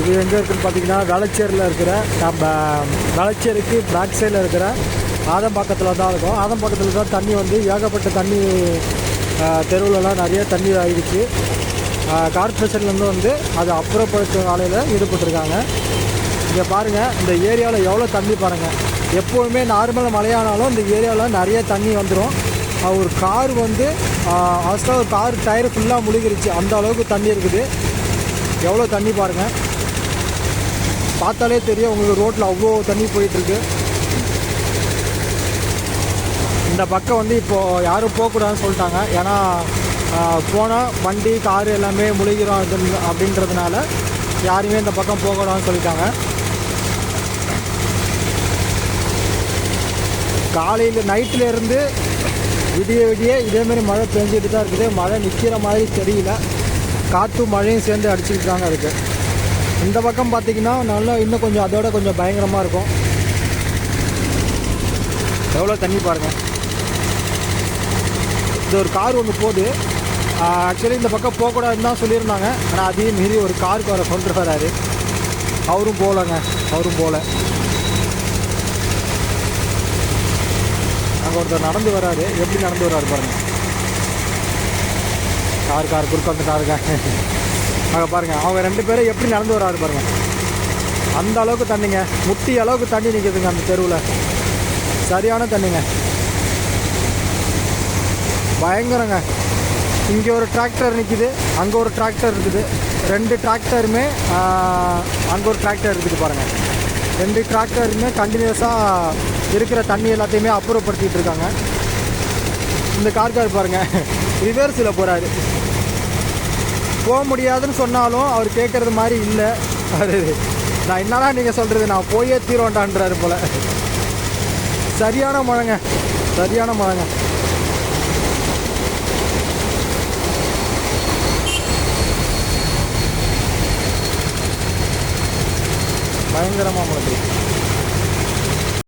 இது எங்கே இருக்குன்னு பார்த்தீங்கன்னா வேளச்சேரியில் இருக்கிற நம்ம வேளச்சேரிக்கு பேக் சைடில் இருக்கிற ஆதம்பாக்கத்தில் தான் இருக்கும். ஆதம்பாக்கத்தில் தான் தண்ணி வந்து ஏகப்பட்ட தண்ணி தெருவுலலாம் நிறைய தண்ணி ஆகிடுச்சு கார்பரேஷன்லேருந்து வந்து அதை அப்புறப்படுத்தும் வேலையில் ஈடுபட்டிருக்காங்க. இங்கே பாருங்கள் இந்த ஏரியாவில் எவ்வளோ தண்ணி பாருங்கள் எப்போவுமே நார்மல் மழையானாலும் இந்த ஏரியாவில் நிறைய தண்ணி வந்துடும் ஒரு கார் வந்து ஃபஸ்ட்டாக ஒரு கார் டயர் ஃபுல்லாக முழுகிருச்சு. அந்த அளவுக்கு தண்ணி இருக்குது. எவ்வளோ தண்ணி பாருங்கள் பார்த்தாலே தெரியும் உங்களுக்கு ரோட்டில் அவ்வளோ தண்ணி போயிட்டுருக்கு. இந்த பக்கம் வந்து இப்போது யாரும் போகக்கூடாதுன்னு சொல்லிட்டாங்க. ஏன்னா போனால் வண்டி காரு எல்லாமே முழுகிறோம் அது அப்படின்றதுனால யாருமே இந்த பக்கம் போகக்கூடாதுன்னு சொல்லிட்டாங்க. காலையில் நைட்டில் இருந்து விடிய விடிய இதேமாரி மழை பெஞ்சிட்டு தான் இருக்குது. மழை நிற்கிற மாதிரி தெரியல. காற்றும் மழையும் சேர்ந்து அடிச்சுக்கிட்டாங்க அதுக்கு இந்த பக்கம் பார்த்தீங்கன்னா நல்லா இன்னும் கொஞ்சம் அதோட கொஞ்சம் பயங்கரமாக இருக்கும். எவ்வளோ தண்ணி பாருங்கள் இது ஒரு கார் ஒன்று போகுது. ஆக்சுவலி இந்த பக்கம் போகக்கூடாதுன்னு தான் சொல்லியிருந்தாங்க. ஆனால் அதையும் மீறி ஒரு காருக்கு வர கொண்டு வராரு. அவரும் போகலங்க. அவரும் போகல. அங்கே ஒருத்தர் நடந்து வராரு. எப்படி நடந்து வராரு பாருங்கள் கார் கார் குறுக்க வந்துட்டாருங்க அங்கே பாருங்கள் அவங்க ரெண்டு பேரும் எப்படி நடந்து வராது பாருங்கள் அந்த அளவுக்கு தண்ணிங்க. முட்டி அளவுக்கு தண்ணி நிற்குதுங்க அந்த தெருவில். சரியான தண்ணிங்க. பயங்கரங்க. இங்கே ஒரு டிராக்டர் நிற்கிது அங்கே ஒரு டிராக்டர் இருக்குது. ரெண்டு டிராக்டருமே அங்கே ஒரு டிராக்டர் இருக்குது பாருங்கள் ரெண்டு டிராக்டருமே கண்டினியூஸாக இருக்கிற தண்ணி எல்லாத்தையுமே அப்புறப்படுத்திகிட்டு இருக்காங்க. இந்த கார்கார் பாருங்கள் ரிவர்ஸில் போகிறாரு போக முடியாதுன்னு சொன்னாலும் அவர் கேட்குறது மாதிரி இல்லை. அது நான் என்னடா நீங்கள் சொல்கிறது நான் போயே தீரோண்டான்றாரு போல். சரியான மழைங்க. சரியான மழைங்க. பயங்கரமாக மழை